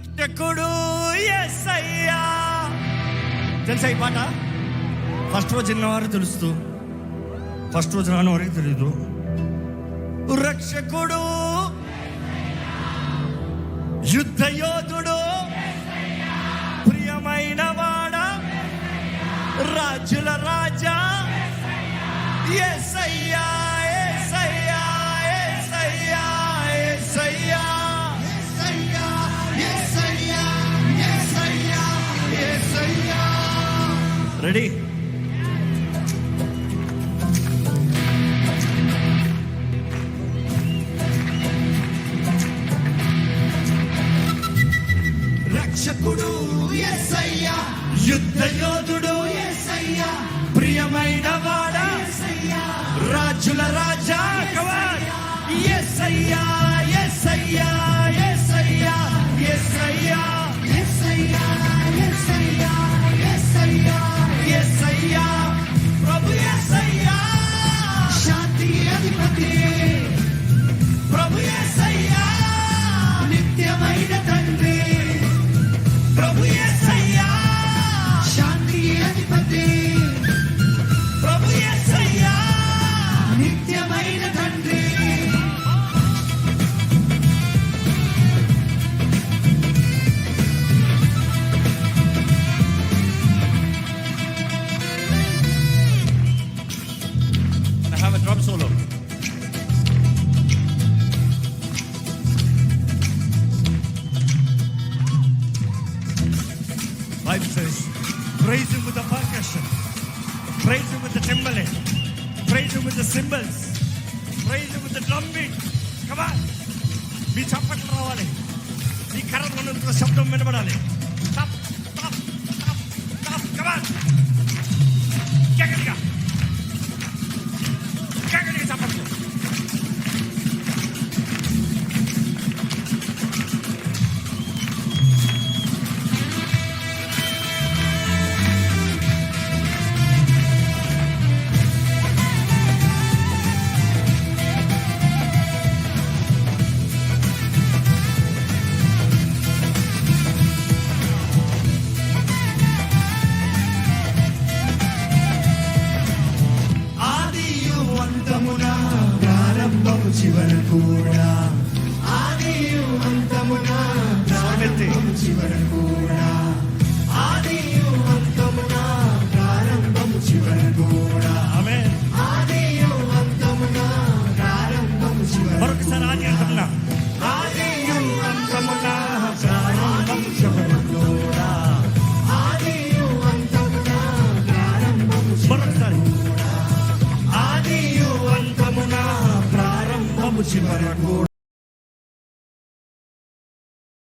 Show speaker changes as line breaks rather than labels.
రక్షకుడు ఎస్ఐయా తెలుసా ఈ పాట? ఫస్ట్ రోజు విన్నవారు తెలుస్తూ ఫస్ట్ రోజు రాని వారికి తెలియదు రక్షకుడు యుద్ధ యోధుడు ప్రియమైన వాడ రాజుల రాజా ఎస్ అయ్యా రెడీ
రక్షకుడు
యుద్ధ యోధుడు ప్రియమైన వాడ రాజుల రాజా కవర్ ఎస్ అయ్యా Bible says, praise him with the percussion, praise him with the timbaling, praise him with the cymbals, praise him with the drum beat. Come on. మీ చప్పట్లు రావాలి మీ కర్ర ఉన్నంత శబ్దం వినబడాలి
తప్ప అంతమున ప్రారంభము చివర కూడా. ఆదియు అంతమున মুছে মারা